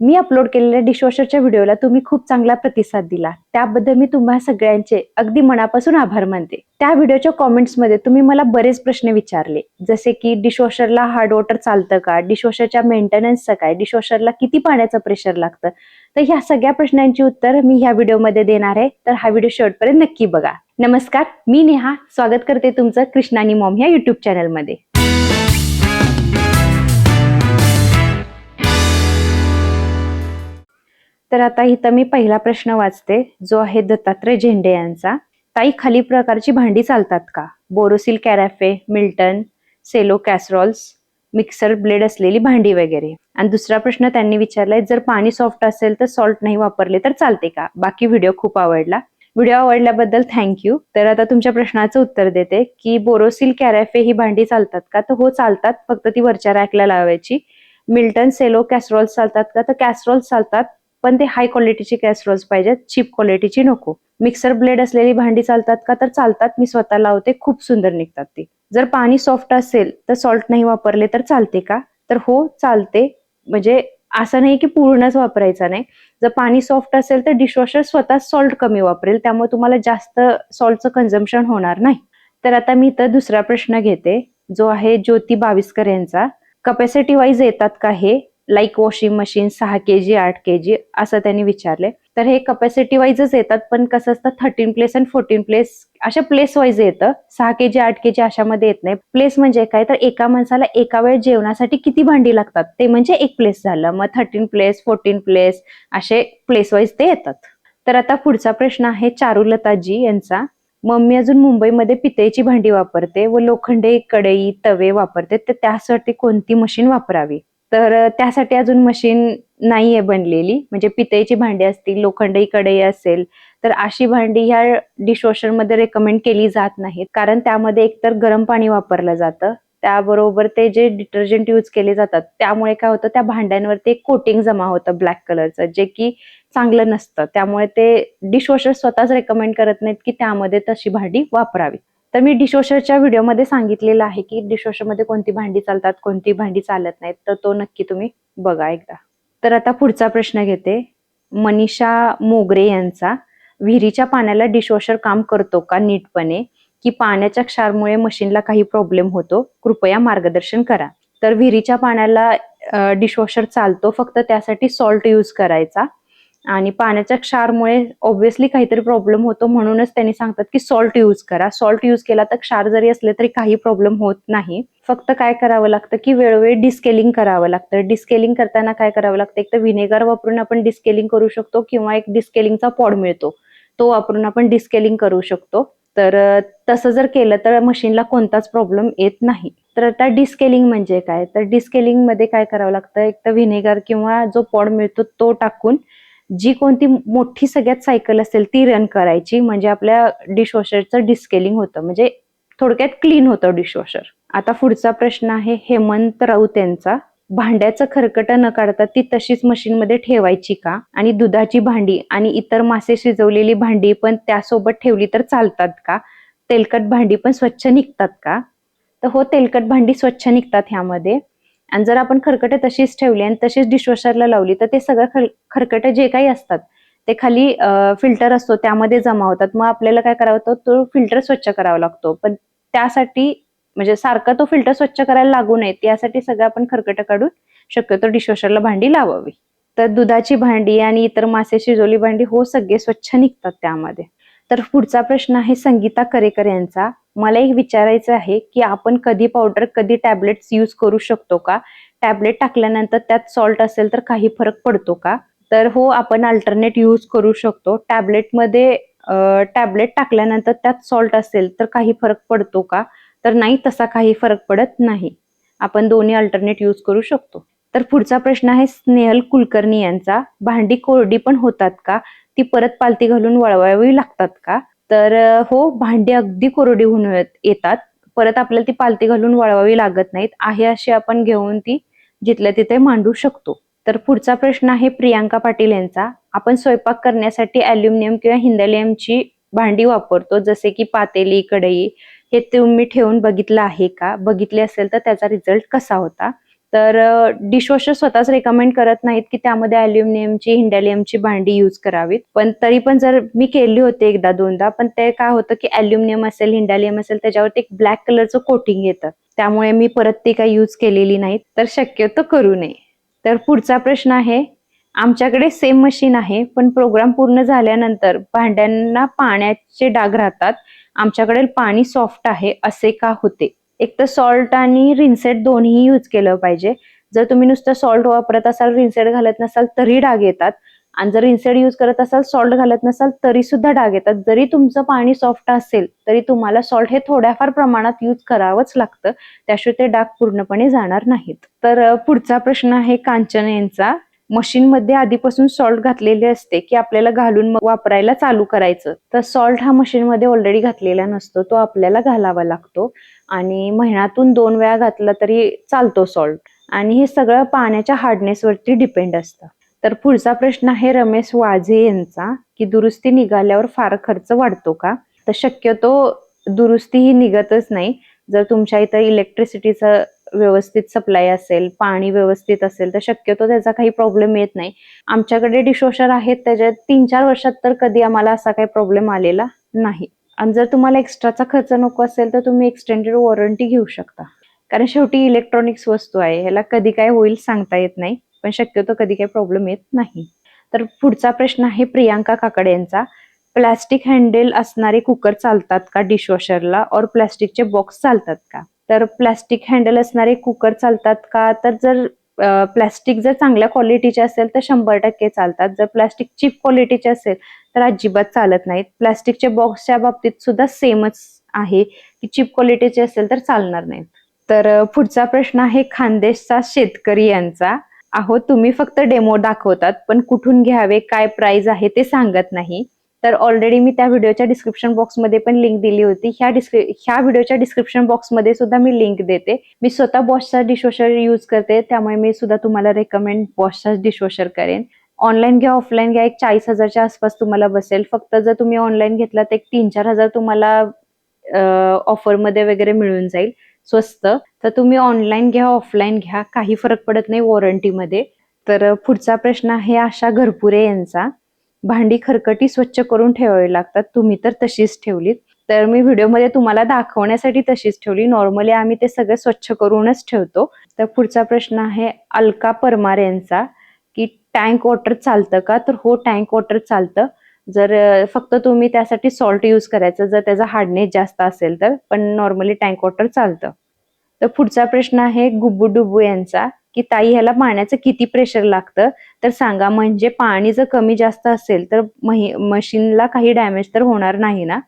मी upload केलेल्या डिशवॉशरच्या व्हिडिओला तुम्ही खूप चांगला प्रतिसाद दिला. त्याबद्दल मी तुम्हा सगळ्यांचे अगदी मनापासून आभार मानते. त्या व्हिडिओच्या कॉमेंट्समध्ये तुम्ही मला बरेच प्रश्न विचारले. जसे की डिशवॉशरला हार्ड वॉटर चालतं का? डिशवॉशरच्या मेंटेनन्सचं काय? डिशवॉशरला किती पाण्याचं प्रेशर लागतं? तर ह्या सगळ्या प्रश्नांची उत्तर मी ह्या व्हिडिओमध्ये देणार आहे. तर हा व्हिडिओ शेवटपर्यंत नक्की बघा. नमस्कार मी नेहा. स्वागत करते तुमचं कृष्णानी मॉम ह्या युट्यूब चॅनलमध्ये तर आता इथं मी पहिला प्रश्न वाचते जो आहे दत्तात्रय झेंडे यांचा. ताई खाली प्रकारची भांडी चालतात का? Borosil carafe Milton Cello casseroles mixer blade असलेली भांडी वगैरे. आणि दुसरा प्रश्न त्यांनी विचारलाय जर पाणी सॉफ्ट असेल तर सॉल्ट नाही वापरले तर चालते का? बाकी व्हिडिओ खूप आवडला. व्हिडिओ आवडल्याबद्दल थँक्यू तर आता तुमच्या प्रश्नाचं उत्तर देते की बोरोसिल कॅरॅफे ही भांडी चालतात का? तर हो चालतात. फक्त ती वरच्या रॅकला लावायची. मिल्टन सेलो कॅसरॉल्स चालतात का? तर कॅसरॉल्स चालतात. पण ते हाय क्वालिटीचे कॅसरोल्स पाहिजेत. चीप क्वालिटीची नको. मिक्सर ब्लेड असलेली भांडी चालतात का? तर चालतात. मी स्वतः लावते. खूप सुंदर निघतात ती. जर पाणी सॉफ्ट असेल तर सॉल्ट नाही वापरले तर चालते का? तर हो चालते. म्हणजे असं नाही की पूर्णच वापरायचा नाही. जर पाणी सॉफ्ट असेल तर डिशवॉशर स्वतः सॉल्ट कमी वापरेल. त्यामुळे तुम्हाला जास्त सॉल्टचं कन्झम्पशन होणार नाही. तर आता मी इथं दुसरा प्रश्न घेते जो आहे ज्योती बाविस्कर यांचा. कपॅसिटी वाईज येतात का हे? लाईक वॉशिंग मशीन सहा के जी आठ के जी असं त्यांनी विचारले. तर हे कपॅसिटी वाईजच येतात पण कसं असतं thirteen place and fourteen place अशा प्लेस वाईज येतं. सहा के जी आठ के जी अशामध्ये येत नाही. प्लेस म्हणजे काय? तर एका माणसाला एका वेळ जेवणासाठी किती भांडी लागतात? ते म्हणजे एक प्लेस झालं. मग थर्टीन प्लेस फोर्टीन प्लेस असे प्लेस वाईज ते येतात. तर आता पुढचा प्रश्न आहे चारुलताजी यांचा. मम्मी अजून मुंबईमध्ये पितळेची भांडी वापरते व लोखंडे कढई तवे वापरते. तर त्यासाठी कोणती मशीन वापरावी? तर त्यासाठी अजून मशीन नाहीये बनलेली. म्हणजे पितईची भांडी असतील लोखंडी कढई असेल तर अशी भांडी ह्या डिशवॉशरमध्ये रेकमेंड केली जात नाहीत. कारण त्यामध्ये एकतर गरम पाणी वापरलं जातं. त्याबरोबर ते जे डिटर्जंट यूज केले जातात त्यामुळे काय होतं त्या भांड्यांवरती एक कोटिंग जमा होतं ब्लॅक कलरचं जे की चांगलं नसतं. त्यामुळे ते डिशवॉशर स्वतःच रेकमेंड करत नाहीत की त्यामध्ये तशी भांडी वापरावी. तर मी डिशवॉशरच्या व्हिडिओमध्ये सांगितलेलं आहे की डिशवॉशरमध्ये कोणती भांडी चालतात कोणती भांडी चालत नाहीत. तर तो नक्की तुम्ही बघा एकदा. तर आता पुढचा प्रश्न घेते. मनीषा मोगरे यांचा विहिरीच्या पाण्याला डिशवॉशर काम करतो का नीटपणे? की पाण्याच्या क्षारमुळे मशीनला काही प्रॉब्लेम होतो? कृपया मार्गदर्शन करा. तर विहिरीच्या पाण्याला डिशवॉशर चालतो फक्त त्यासाठी सॉल्ट यूज करायचा. आणि पाण्याच्या क्षारमुळे ऑब्व्हियसली काहीतरी प्रॉब्लेम होतो म्हणूनच त्यांनी सांगतात की सॉल्ट यूज करा. सॉल्ट यूज केला तर क्षार जरी असले तरी काही प्रॉब्लेम होत नाही. फक्त काय करावं लागतं की वेळोवेळी डिस्केलिंग करावं लागतं. डिस्केलिंग करताना काय करावं लागतं? एक तर व्हिनेगर वापरून आपण डिस्केलिंग करू शकतो किंवा एक डिस्केलिंगचा पॉड मिळतो. तो वापरून आपण डिस्केलिंग करू शकतो. तर तसं जर केलं तर मशीनला कोणताच प्रॉब्लेम येत नाही. तर आता डिस्केलिंग म्हणजे काय? तर डिस्केलिंगमध्ये काय करावं लागतं? एक तर व्हिनेगर किंवा जो पॉड मिळतो तो टाकून जी कोणती मोठी सगळ्यात सायकल असेल ती रन करायची. म्हणजे आपल्या डिशवॉशरचं डिस्केलिंग होतं. म्हणजे थोडक्यात क्लीन होतं डिशवॉशर आता पुढचा प्रश्न आहे हेमंत राऊत यांचा. भांड्याचं खरकट न काढता ती तशीच मशीनमध्ये ठेवायची का? आणि दुधाची भांडी आणि इतर मासे शिजवलेली भांडी पण त्यासोबत ठेवली तर चालतात का? तेलकट भांडी पण स्वच्छ निघतात का? तर हो तेलकट भांडी स्वच्छ निघतात ह्यामध्ये. आणि जर आपण खरकटे तशीच ठेवली आणि तशीच डिशवॉशरला लावली तर ते सगळं खरकटे जे काही असतात ते खाली फिल्टर असतो त्यामध्ये जमा होतात. मग आपल्याला काय करावं होतं तो फिल्टर स्वच्छ करावा लागतो. पण त्यासाठी म्हणजे सारखा तो फिल्टर स्वच्छ करायला लागू नये त्यासाठी सगळं आपण खरकट काढून शक्यतो डिशवॉशरला भांडी लावावी. तर दुधाची भांडी आणि इतर मासे शिजवली भांडी हो सगळे स्वच्छ निघतात त्यामध्ये. तर पुढचा प्रश्न आहे संगीता करेकर यांचा. मला एक विचारायचं आहे की आपण कधी पावडर कधी टॅबलेट्स यूज करू शकतो का? टॅबलेट टाकल्यानंतर त्यात सॉल्ट असेल तर काही फरक पडतो का? तर हो आपण अल्टरनेट यूज करू शकतो. टॅबलेटमध्ये टॅबलेट टाकल्यानंतर त्यात सॉल्ट असेल तर काही फरक पडतो का? तर नाही तसा काही फरक पडत नाही. आपण दोन्ही अल्टरनेट यूज करू शकतो. तर पुढचा प्रश्न आहे स्नेहल कुलकर्णी यांचा. भांडी कोरडी पण होतात का? ती परत पालती घालून वळवावी लागतात का? तर हो भांडी अगदी कोरडी होऊन येतात. परत आपल्याला ती पालती घालून वळवावी लागत नाहीत. आहे अशी आपण घेऊन ती जिथल्या तिथे मांडू शकतो. तर पुढचा प्रश्न आहे प्रियांका पाटील यांचा. आपण स्वयंपाक करण्यासाठी अल्युमिनियम किंवा हिंदलियमची भांडी वापरतो. जसे की पातेली कढई. हे तुम्ही ठेवून बघितलं आहे का? बघितले असेल तर त्याचा रिझल्ट कसा होता? तर डिशवॉशर स्वतःच रेकमेंड करत नाहीत की त्यामध्ये अल्युमिनियमची हिंडॅलियमची भांडी यूज करावीत. पण तरी पण जर मी केली होती एकदा दोनदा पण ते काय होतं की अल्युमिनियम असेल हिंडॅलियम असेल त्याच्यावरती एक ब्लॅक कलरचं कोटिंग येतं. त्यामुळे मी परत ती काही यूज केलेली नाही तर शक्यतो करू नये. तर पुढचा प्रश्न आहे आमच्याकडे सेम मशीन आहे पण प्रोग्राम पूर्ण झाल्यानंतर भांड्यांना पाण्याचे डाग राहतात. आमच्याकडे पाणी सॉफ्ट आहे असे का होते? एक तर सॉल्ट आणि रिन्सेट दोन्ही यूज केलं पाहिजे. जर तुम्ही नुसतं सॉल्ट वापरत असाल रिन्सेट घालत नसाल तरी डाग येतात. आणि जर इन्सेड यूज करत असाल सॉल्ट घालत नसाल तरी सुद्धा डाग येतात. जरी तुमचं पाणी सॉफ्ट असेल तरी तुम्हाला सॉल्ट हे थोड्याफार प्रमाणात यूज करावंच लागतं. त्याशिवाय ते डाग पूर्णपणे जाणार नाहीत. तर पुढचा प्रश्न आहे कांचन यांचा. मशीनमध्ये आधीपासून सॉल्ट घातलेले असते की आपल्याला घालून मग वापरायला चालू करायचं. तर सॉल्ट हा मशीनमध्ये ऑलरेडी घातलेला नसतो तो आपल्याला घालावा लागतो. आणि महिन्यातून दोन वेळा घातला तरी चालतो सॉल्ट आणि हे सगळं पाण्याच्या हार्डनेसवरती डिपेंड असतं. तर पुढचा प्रश्न आहे रमेश वाझे यांचा की दुरुस्ती निघाल्यावर फार खर्च वाढतो का? तर शक्यतो दुरुस्ती ही निघतच नाही. जर तुमच्या इथं इलेक्ट्रिसिटीचं व्यवस्थित सप्लाय असेल पाणी व्यवस्थित असेल तर शक्यतो त्याचा काही प्रॉब्लेम येत नाही. आमच्याकडे डिशवॉशर आहेत त्याच्यात तीन चार वर्षात तर कधी आम्हाला असा काही प्रॉब्लेम आलेला नाही. आणि जर तुम्हाला एक्स्ट्राचा खर्च नको असेल तर तुम्ही एक्सटेंडेड वॉरंटी घेऊ शकता. कारण शेवटी इलेक्ट्रॉनिक्स वस्तू आहे ह्याला कधी काय होईल सांगता येत नाही पण शक्यतो कधी काही प्रॉब्लेम येत नाही. तर पुढचा प्रश्न आहे प्रियांका काकडे यांचा. प्लॅस्टिक हँडल असणारे कुकर चालतात का डिशवॉशरला और प्लॅस्टिकचे बॉक्स चालतात का? तर प्लॅस्टिक हँडल असणारे कुकर चालतात का? तर जर प्लॅस्टिक जर चांगल्या क्वालिटीचे असेल तर शंभर टक्के चालतात. जर प्लॅस्टिक चीप क्वालिटीचे असेल तर अजिबात चालत नाहीत. प्लॅस्टिकच्या बॉक्सच्या बाबतीत सुद्धा सेमच आहे. की चीप क्वालिटीचे असेल तर चालणार नाहीत. तर पुढचा प्रश्न आहे खानदेशचा शेतकरी यांचा. अहो तुम्ही फक्त डेमो दाखवतात पण कुठून घ्यावे काय प्राइस आहे ते सांगत नाही. तर ऑलरेडी मी त्या व्हिडिओच्या डिस्क्रिप्शन बॉक्समध्ये पण लिंक दिली होती. ह्या डिस्क्रि ह्या व्हिडिओच्या डिस्क्रिप्शन बॉक्समध्ये सुद्धा मी लिंक देते. मी स्वतः बॉशचा डिशवॉशर यूज करते. त्यामुळे मी सुद्धा तुम्हाला रेकमेंड बॉशचा डिशवॉशर करेन. ऑनलाईन घ्या ऑफलाईन घ्या. एक चाळीस हजारच्या आसपास तुम्हाला बसेल. फक्त जर तुम्ही ऑनलाईन घेतला तर एक तीन चार हजार तुम्हाला ऑफरमध्ये वगैरे मिळून जाईल. स्वस्त. तर तुम्ही ऑनलाईन घ्या ऑफलाईन घ्या. काही फरक पडत नाही वॉरंटीमध्ये तर पुढचा प्रश्न आहे आशा घरपुरे यांचा. भांडी खरकटी स्वच्छ करून ठेवावी लागतात. तुम्ही तर तशीच ठेवलीत. तर मी व्हिडिओमध्ये तुम्हाला दाखवण्यासाठी तशीच ठेवली. नॉर्मली आम्ही ते सगळं स्वच्छ करूनच ठेवतो. तर पुढचा प्रश्न आहे अलका परमार यांचा की टँक वॉटर चालतं का? तर हो टँक वॉटर चालतं. जर फक्त तुम्ही त्यासाठी सॉल्ट यूज करायचं. जर त्याचा हार्डनेस जास्त असेल तर पण नॉर्मली टँक वॉटर चालतं. तर पुढचा प्रश्न आहे गुब्बू डुब्बू यांचा की ताई ह्याला पाण्याचं किती प्रेशर लागतं? तर सांगा म्हणजे पाणी जर कमी जास्त असेल तर मशीनला काही डॅमेज तर होणार नाही ना?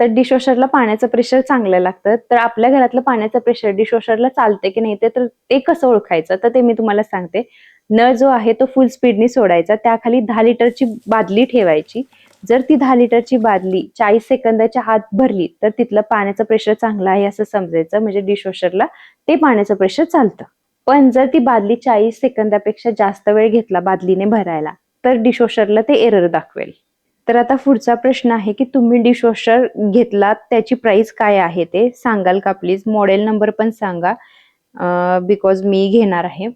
तर डिशवॉशरला पाण्याचं प्रेशर चांगलं लागतं. तर आपल्या घरातलं पाण्याचं प्रेशर डिशवॉशरला चालते की नाही ते तर ते कसं ओळखायचं? तर ते मी तुम्हाला सांगते. नळ जो आहे तो फुल स्पीडनी सोडायचा. त्याखाली दहा लिटरची बादली ठेवायची. जर ती दहा लिटरची बादली चाळीस सेकंदाच्या आत भरली तर तिथलं पाण्याचं प्रेशर चांगलं आहे असं समजायचं. म्हणजे डिशवॉशरला ते पाण्याचं प्रेशर चालतं. पण जर ती बादली चाळीस सेकंदापेक्षा जास्त वेळ घेतला बादलीने भरायला तर डिशवॉशरला ते एरर दाखवेल. तर आता पुढचा प्रश्न आहे की तुम्ही डिशवॉशर घेतलात त्याची प्राइस काय आहे ते सांगाल का प्लीज मॉडेल नंबर पण सांगा बिकॉज मी घेणार आहे.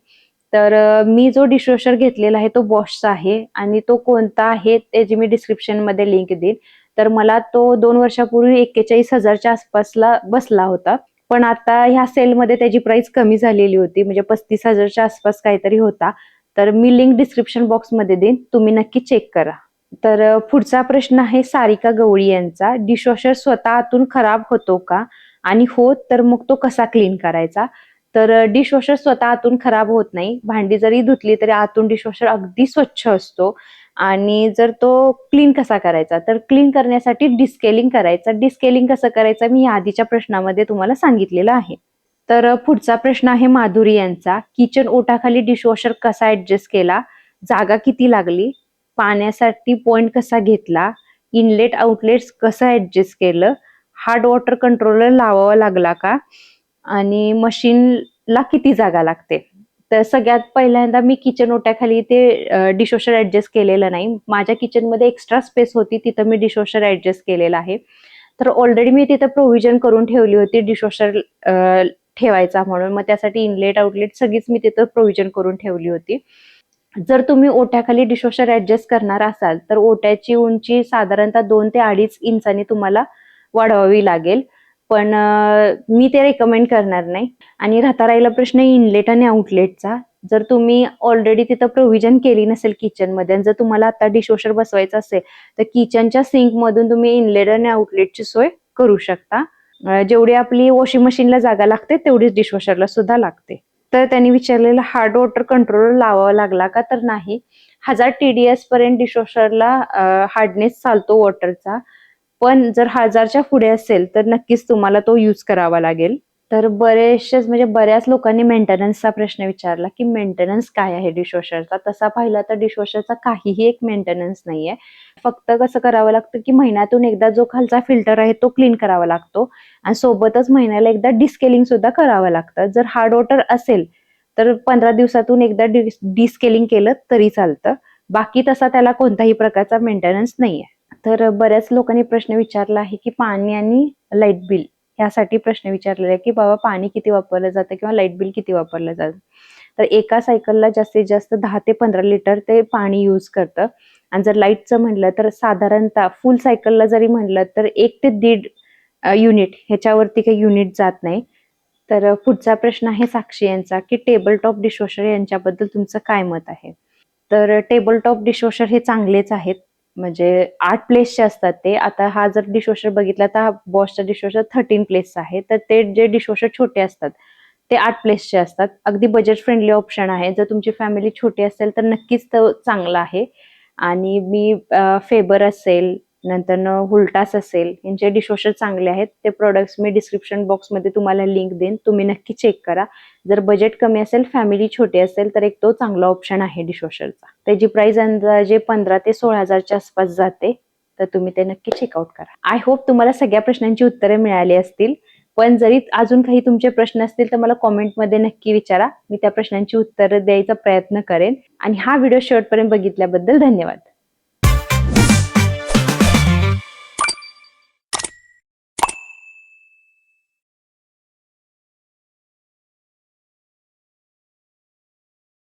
तर मी जो डिशवॉशर घेतलेला आहे तो बॉशचा आहे आणि तो कोणता आहे त्याची मी डिस्क्रिप्शनमध्ये लिंक देईन. तर मला तो दोन वर्षापूर्वी एक्केचाळीस हजारच्या आसपासला बसला होता. पण आता ह्या सेलमध्ये त्याची प्राइस कमी झालेली होती म्हणजे पस्तीस हजारच्या आसपास काहीतरी होता. तर मी लिंक डिस्क्रिप्शन बॉक्समध्ये देईन तुम्ही नक्की चेक करा. तर पुढचा प्रश्न आहे सारिका गवळी यांचा डिशवॉशर स्वतः आतून खराब होतो का? आणि हो तर मग तो कसा क्लीन करायचा? तर डिशवॉशर स्वतः आतून खराब होत नाही. भांडी जरी धुतली तरी आतून डिशवॉशर अगदी स्वच्छ असतो. आणि जर तो क्लीन कसा करायचा? तर क्लीन करण्यासाठी डिस्केलिंग करायचं. डिस्केलिंग कसं करायचं? मी आधीच्या प्रश्नामध्ये तुम्हाला सांगितलेलं आहे. तर पुढचा प्रश्न आहे माधुरी यांचा. किचन ओटाखाली डिशवॉशर कसा ऍडजस्ट केला? जागा किती लागली? पाण्यासाठी पॉइंट कसा घेतला? इनलेट आउटलेट्स कसं ऍडजस्ट केलं? हार्ड वॉटर कंट्रोलर लावावा लागला का? आणि मशीनला किती जागा लागते? तर सगळ्यात पहिल्यांदा मी किचन ओट्याखाली ते डिशवॉशर ऍडजस्ट केलेलं नाही. माझ्या किचनमध्ये एक्स्ट्रा स्पेस होती तिथं मी डिशवॉशर ऍडजस्ट केलेलं आहे. तर ऑलरेडी मी तिथं प्रोव्हिजन करून ठेवली होती डिशवॉशर ठेवायचा म्हणून. मग त्यासाठी इनलेट आउटलेट सगळीच मी तिथं प्रोव्हिजन करून ठेवली होती. जर तुम्ही ओट्याखाली डिशवॉशर ऍडजस्ट करणार असाल तर ओट्याची उंची साधारणतः दोन ते अडीच इंचानी तुम्हाला वाढवावी लागेल. पण मी ते रेकमेंड करणार नाही. आणि राहता राहिला प्रश्न इनलेट आणि आउटलेटचा जर तुम्ही ऑलरेडी तिथं प्रोव्हिजन केली नसेल किचनमध्ये आणि जर तुम्हाला आता डिशवॉशर बसवायचं असेल तर किचनच्या सिंक मधून तुम्ही इनलेट आणि आउटलेटची सोय करू शकता. जेवढी आपली वॉशिंग मशीनला जागा लागते तेवढीच डिशवॉशरला सुद्धा लागते. तर त्यांनी विचारलेलं हार्ड वॉटर कंट्रोलर लावावा लागला का? तर नाही. हजार टीडीएस पर्यंत डिशवॉशरला हार्डनेस चालतो वॉटरचा पण जर हजारच्या पुढे असेल तर नक्कीच तुम्हाला तो यूज करावा लागेल. तर बरेचसेच म्हणजे बऱ्याच लोकांनी मेंटेनन्सचा प्रश्न विचारला की मेंटेनन्स काय आहे डिशवॉशरचा तसा पाहिला तर डिशवॉशरचा काहीही एक मेंटेनन्स नाहीये. फक्त कसं करावं लागतं की महिन्यातून एकदा जो खालचा फिल्टर आहे तो क्लीन करावा लागतो. आणि सोबतच महिन्याला एकदा डिस्केलिंग सुद्धा करावं लागतं. जर हार्ड वॉटर असेल तर पंधरा दिवसातून एकदा डिस्केलिंग केलं तरी चालतं. बाकी तसा त्याला कोणत्याही प्रकारचा मेंटेनन्स नाहीये. तर बऱ्याच लोकांनी प्रश्न विचारला आहे की पाणी आणि लाइट बिल यासाठी प्रश्न विचारलेला आहे की बाबा पाणी किती वापरलं जातं किंवा लाइट बिल किती वापरलं जातं. तर एका सायकलला जास्तीत जास्त दहा ते पंधरा लिटर ते पाणी यूज करतं. आणि जर लाईटचं म्हणलं तर साधारणतः फुल सायकलला जरी म्हणलं तर एक ते दीड युनिट ह्याच्यावरती काही युनिट जात नाही. तर पुढचा प्रश्न आहे साक्षी यांचा की टेबल टॉप डिशवॉशर यांच्याबद्दल तुमचं काय मत आहे? तर टेबल टॉप डिशवॉशर हे चांगलेच आहेत. म्हणजे आठ प्लेसचे असतात ते आता हा जर डिशवॉशर बघितला तर हा बॉसचा डिशवॉशर थर्टीन प्लेस आहे. तर ते जे डिशवॉशर छोटे असतात ते आठ प्लेसचे असतात. अगदी बजेट फ्रेंडली ऑप्शन आहे. जर तुमची फॅमिली छोटी असेल तर नक्कीच तो चांगला आहे. आणि मी फेबर असेल नंतर हुलटास असेल यांचे डिशवॉशर चांगले आहेत ते प्रोडक्ट्स मी डिस्क्रिप्शन बॉक्समध्ये तुम्हाला लिंक देईन तुम्ही नक्की चेक करा. जर बजेट कमी असेल फॅमिली छोटी असेल तर एक तो चांगला ऑप्शन आहे डिशवॉशरचा त्याची प्राइस अंदाजे पंधरा ते सोळा हजारच्या आसपास जाते तर तुम्ही ते नक्की चेकआउट करा. आय होप तुम्हाला सगळ्या प्रश्नांची उत्तरे मिळाली असतील पण जरी अजून काही तुमचे प्रश्न असतील तर मला कॉमेंटमध्ये नक्की विचारा. मी त्या प्रश्नांची उत्तरं द्यायचा प्रयत्न करेन. आणि हा व्हिडिओ शेवटपर्यंत बघितल्याबद्दल धन्यवाद.